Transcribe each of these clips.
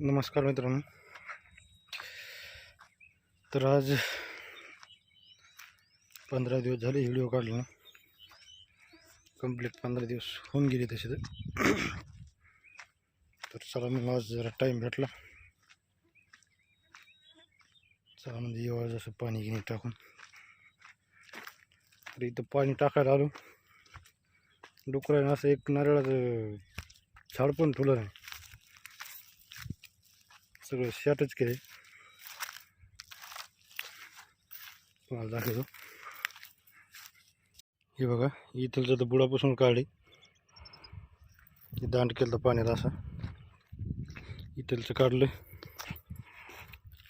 नमस्कार मित्रांनो. तर आज पंधरा दिवस झाले व्हिडिओ काढला कंप्लीट पंधरा दिवस होऊन गेले तसे तर. तर चला मग आज जरा टाईम भेटला. चला म्हणजे येऊ आज असं पाणी घेणे टाकून. तर इथं पाणी टाकायला आलो. डुकरायला असं एक नारळाचं झाड पण ठुलं नाही. सगळं शॅटच केले तुम्हाला दाखवतो. हे बघा इथलचं तर बुडापासून काढली. हे दांड केलं तर पाण्यात असा. इथलचं काढलं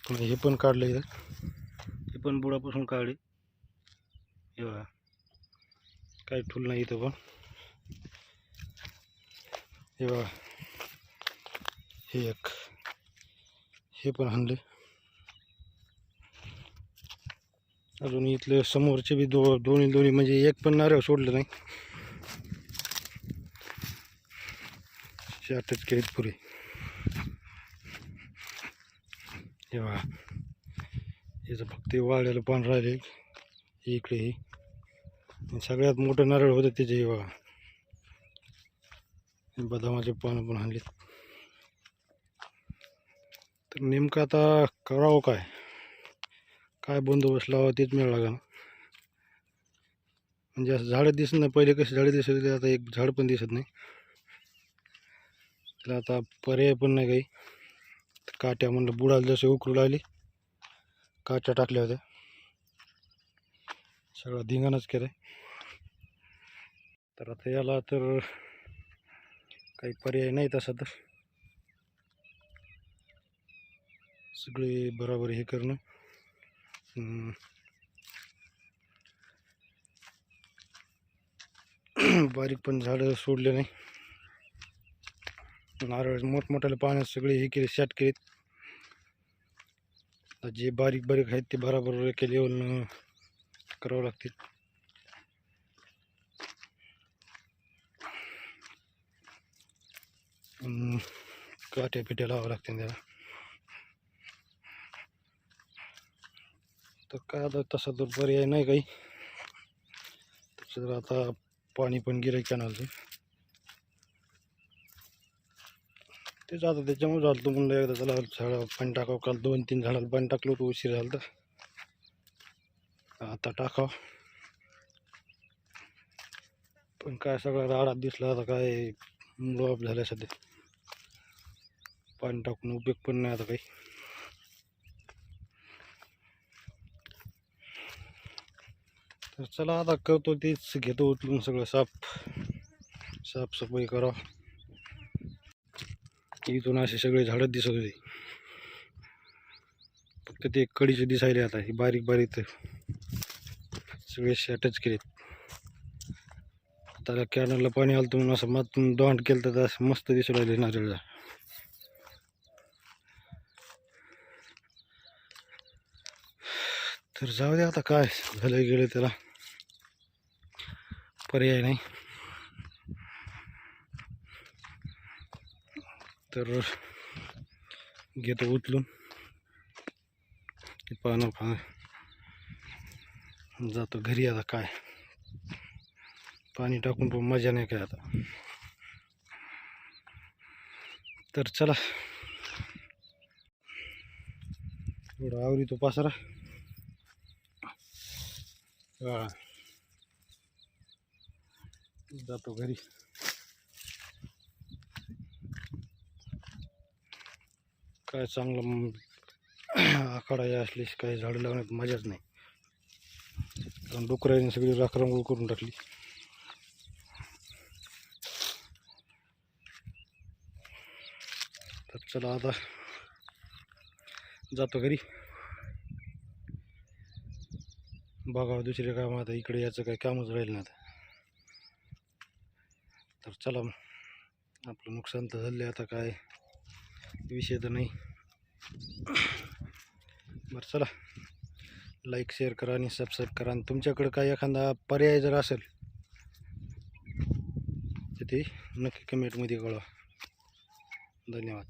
पुन्हा हे पण काढलं इथं. हे पण बुडापासून काढले. हे बघा. काही ठुल नाही इथं पण. हे बघा. हे एक. हे पण आणले. अजून इथले समोरचे बी दो दोन्ही दोन्ही म्हणजे एक पण नारळ सोडलं नाही. शाटच केलीत पुरे. हे याचं फक्त हे वाळलेलं पान राहिले इकडे हे. सगळ्यात मोठं नारळ होतं त्याचे हे बघा. बदामाचे पानं पण आणलेत. तर नेमकं आता करावं काय? काय बंदोबस्त लावा तेच मिळाला लागेल. म्हणजे असं झाडं दिसत नाही. पहिले कसे झाडे दिसत होते आता एक झाड पण दिसत नाही. त्याला आता पर्याय पण नाही काही. काट्या म्हणलं बुडाला जसे उकरू लागली काट्या टाकल्या होत्या. सगळं धिंगाणच केलं तर आता याला तर काही पर्याय नाही तसा तर. सगळे बरोबर हे करणं. बारीक पण झाडं सोडले नाही. नारळ मोठमोठ्याला पाण्यात सगळे हे केले शॅट केलेत. जे बारीक बारीक आहेत ते बरोबर केले करावं लागतील. काट्या पिट्या लावावं लागतील त्याला. तर काय आता तसा तर पर्याय नाही काही. त्याच्यात आता पाणी पण गेलं कॅनलचं तेच आता त्याच्यामुळे झालं होतं म्हणलं एकदा त्याला झाडं पाणी टाकावं. काल दोन तीन झाडाला पाणी टाकलं होतं उशीर झालं तर आता टाकावं. पण काय सगळा राडात दिसला आता काय मुळं झाल्या सध्या. पाणी टाकून उपयोग पण नाही आता काही. तर चला आता करतो तेच घेतो उचलून सगळं साफ. साफसफाई करा. इथून असे सगळे झाडं दिसत होते. फक्त ते कडीचे दिसायले आता हे बारीक बारीक सगळे शॅटच केलेत. त्याला कॅनलला पाणी आलं म्हणून असं मातून दोंड केलं तर असं मस्त दिसू राहिले नारळला. तर जाऊ दे आता काय झालं गेलं त्याला. पर्याय नाही. तर घेतो उचलून. ते पानं पान जातो घरी आता काय. पाणी टाकून पण मजा नाही काय आता. तर चला. एवढं आवरी तो पासरा. हा. जातो घरी. काय चांगलं आखाडा या असली काही झाडं लावण्यात मजाच नाही. कारण डुकराने सगळी राखरांगोळ करून टाकली. तर चला आता जातो घरी. बघावं दुसरे काम आता इकडे याचं काही कामच राहील ना आता. तर चला मग. आपलं नुकसान तर झालं आता काय विषय तर नाही. बरं चला. लाईक शेअर करा आणि सबस्क्राईब करा. आणि तुमच्याकडं काय एखादा पर्याय जर असेल तर ते नक्की कमेंटमध्ये कळवा. धन्यवाद.